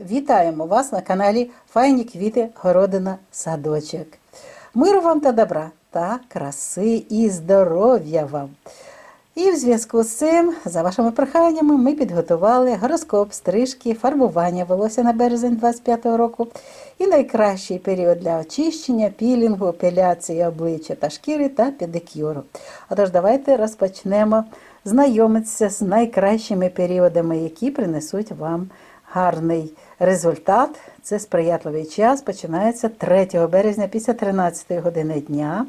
Вітаємо вас на каналі Файні квіти, городина, садочок. Миру вам та добра та краси і здоров'я вам. І в зв'язку з цим, за вашими проханнями, ми підготували гороскоп, стрижки, фарбування волосся на березень 25-го року і найкращий період для очищення, пілінгу, епіляції обличчя та шкіри та педикюру. Отож, давайте розпочнемо знайомитися з найкращими періодами, які принесуть вам гарний результат. Це сприятливий час. Починається 3 березня після 13 години дня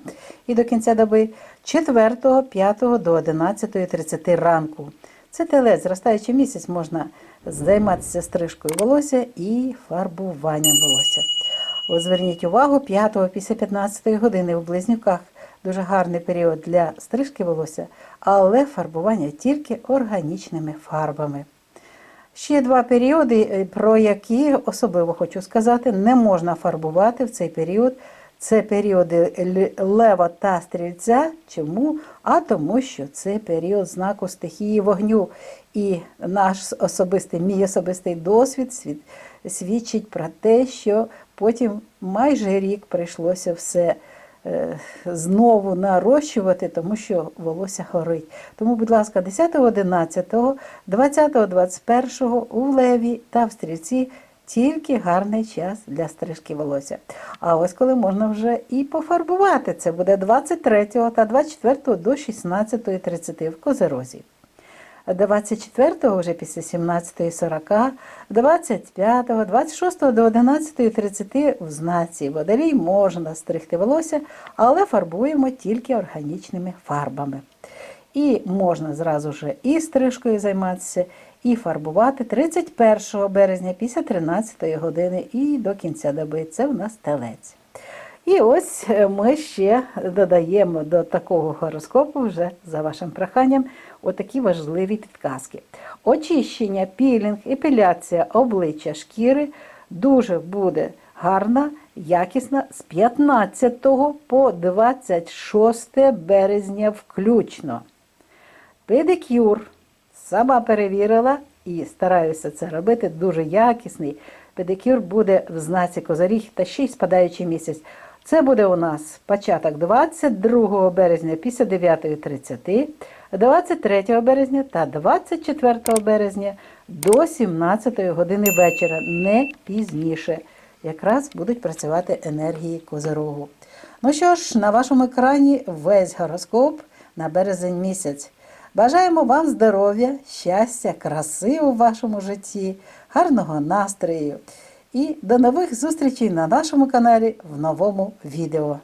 і до кінця доби 4, 5 до 11.30 ранку. Це телець, зростаючий місяць, можна займатися стрижкою волосся і фарбуванням волосся. От зверніть увагу, 5 після 15 години в близнюках дуже гарний період для стрижки волосся, але фарбування тільки органічними фарбами. Ще два періоди, е, про які особливо хочу сказати, не можна фарбувати в цей період. Це періоди лева та стрільця. Чому? А тому, що це період знаку стихії вогню. І наш особистий, мій особистий досвід свідчить про те, що потім майже рік прийшлося все знову нарощувати, тому що волосся горить. Тому, будь ласка, 10, 11, 20, 21 у леві та в стрільці тільки гарний час для стрижки волосся. А ось коли можна вже і пофарбувати, це буде 23 та 24 до 16.30 в Козерозі. 24-го вже після 17.40, 25-го, 26-го до 11.30 в знаці водолій можна стригти волосся, але фарбуємо тільки органічними фарбами. І можна зразу ж і стрижкою займатися, і фарбувати 31 березня після 13 години і до кінця доби. Це в нас телець. І ось е, ми ще додаємо до такого гороскопу, вже за вашим проханням, отакі важливі підказки. Очищення, пілінг, епіляція обличчя шкіри дуже буде гарна, якісна з 15 по 26 березня включно. Педикюр сама перевірила і стараюся це робити дуже якісний. Педикюр буде в знаці Козаріг та ще й спадаючий місяць. Це буде у нас початок 22 березня після 9.30, 23 березня та 24 березня до 17 години вечора, не пізніше. Якраз будуть працювати енергії Козирогу. Ну що ж, на вашому екрані весь гороскоп на березень місяць. Бажаємо вам здоров'я, щастя, краси у вашому житті, гарного настрою. І до нових зустрічей на нашому каналі в новому відео.